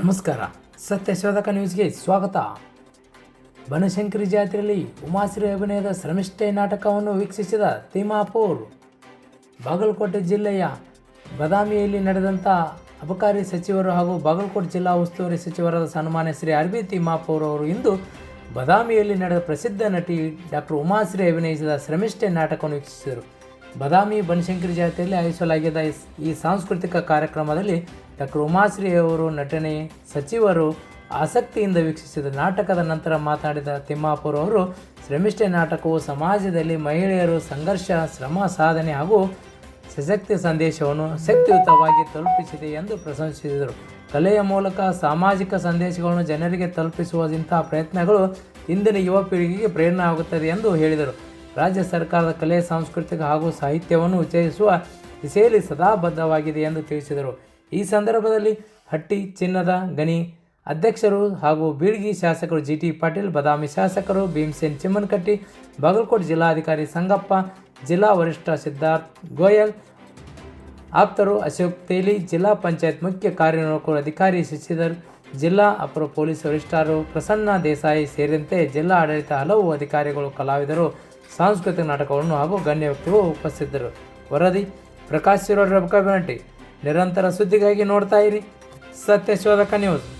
ನಮಸ್ಕಾರ. ಸತ್ಯಶೋಧಕ ನ್ಯೂಸ್ಗೆ ಸ್ವಾಗತ. ಬನಶಂಕರಿ ಜಾತ್ರೆಯಲ್ಲಿ ಉಮಾಶ್ರೀ ಅಭಿನಯದ ಶ್ರಮಿಷ್ಠೆ ನಾಟಕವನ್ನು ವೀಕ್ಷಿಸಿದ ತಿಮಾಪೂರ್ ಬಾಗಲಕೋಟೆ ಜಿಲ್ಲೆಯ ಬದಾಮಿಯಲ್ಲಿ ನಡೆದಂಥ ಅಬಕಾರಿ ಸಚಿವರು ಹಾಗೂ ಬಾಗಲಕೋಟೆ ಜಿಲ್ಲಾ ಉಸ್ತುವಾರಿ ಸಚಿವರಾದ ಸನ್ಮಾನ್ಯ ಶ್ರೀ ಆರ್ ಬಿ ತಿಮ್ಮಾಪುರ್ ಅವರು ಇಂದು ಬದಾಮಿಯಲ್ಲಿ ನಡೆದ ಪ್ರಸಿದ್ಧ ನಟಿ ಡಾಕ್ಟರ್ ಉಮಾಶ್ರೀ ಅಭಿನಯಿಸಿದ ಶ್ರಮಿಷ್ಠೆ ನಾಟಕವನ್ನು ವೀಕ್ಷಿಸಿದರು. ಬದಾಮಿ, ಬನಶಂಕರಿ ಜಾತ್ರೆಯಲ್ಲಿ ಆಯೋಜಿಸಲಾಗಿದ್ದ ಈ ಸಾಂಸ್ಕೃತಿಕ ಕಾರ್ಯಕ್ರಮದಲ್ಲಿ ಡಾಕ್ಟರ್ ನಟನೆ ಸಚಿವರು ಆಸಕ್ತಿಯಿಂದ ವೀಕ್ಷಿಸಿದ ನಾಟಕದ ನಂತರ ಮಾತನಾಡಿದ ತಿಮ್ಮಾಪುರ ಅವರು ಶ್ರಮಿಷ್ಠೆ ನಾಟಕವು ಸಮಾಜದಲ್ಲಿ ಮಹಿಳೆಯರು ಸಂಘರ್ಷ, ಶ್ರಮ, ಸಾಧನೆ ಹಾಗೂ ಸಶಕ್ತಿ ಸಂದೇಶವನ್ನು ಶಕ್ತಿಯುತವಾಗಿ ತಲುಪಿಸಿದೆ ಎಂದು ಪ್ರಶಂಸಿಸಿದರು. ಕಲೆಯ ಮೂಲಕ ಸಾಮಾಜಿಕ ಸಂದೇಶಗಳನ್ನು ಜನರಿಗೆ ತಲುಪಿಸುವ ಇಂತಹ ಪ್ರಯತ್ನಗಳು ಇಂದಿನ ಯುವ ಪೀಳಿಗೆಗೆ ಪ್ರೇರಣೆ ಆಗುತ್ತದೆ ಎಂದು ಹೇಳಿದರು. ರಾಜ್ಯ ಸರ್ಕಾರದ ಕಲೆ, ಸಾಂಸ್ಕೃತಿಕ ಹಾಗೂ ಸಾಹಿತ್ಯವನ್ನು ಉಚ್ಚರಿಸುವ ದಿಸೆಯಲ್ಲಿ ಸದಾ ಬದ್ಧವಾಗಿದೆ ಎಂದು ತಿಳಿಸಿದರು. ಈ ಸಂದರ್ಭದಲ್ಲಿ ಹಟ್ಟಿ ಚಿನ್ನದ ಗಣಿ ಅಧ್ಯಕ್ಷರು ಹಾಗೂ ಬೀಳ್ಗಿ ಶಾಸಕರು ಜಿ ಟಿ ಪಾಟೀಲ್, ಬದಾಮಿ ಶಾಸಕರು ಭೀಮಸೇನ್ ಚಿಮ್ಮನಕಟ್ಟಿ, ಬಾಗಲಕೋಟೆ ಜಿಲ್ಲಾಧಿಕಾರಿ ಸಂಗಪ್ಪ, ಜಿಲ್ಲಾ ವರಿಷ್ಠ ಸಿದ್ಧಾರ್ಥ್ ಗೋಯಲ್, ಆಪ್ತರು ಅಶೋಕ್ ತೇಲಿ, ಜಿಲ್ಲಾ ಪಂಚಾಯತ್ ಮುಖ್ಯ ಕಾರ್ಯನಿರ್ವಾಹಕ ಅಧಿಕಾರಿ ಶಶಿಧರ್, ಜಿಲ್ಲಾ ಅಪರ ಪೊಲೀಸ್ ವರಿಷ್ಠರು ಪ್ರಸನ್ನ ದೇಸಾಯಿ ಸೇರಿದಂತೆ ಜಿಲ್ಲಾ ಆಡಳಿತ ಹಲವು ಅಧಿಕಾರಿಗಳು, ಕಲಾವಿದರು, ಸಾಂಸ್ಕೃತಿಕ ನಾಟಕವನ್ನು ಹಾಗೂ ಗಣ್ಯ ವ್ಯಕ್ತಿಗಳು ಉಪಸ್ಥಿತರು. ವರದಿ ಪ್ರಕಾಶ್ ಶಿರೋಡ್ ರಬಕಬನಟ್ಟಿ ನಿರಂತರ ಸುದ್ದಿಗಾಗಿ ನೋಡ್ತಾ ಇರಿ. ಸತ್ಯಶೋಧಕ ನ್ಯೂಸ್.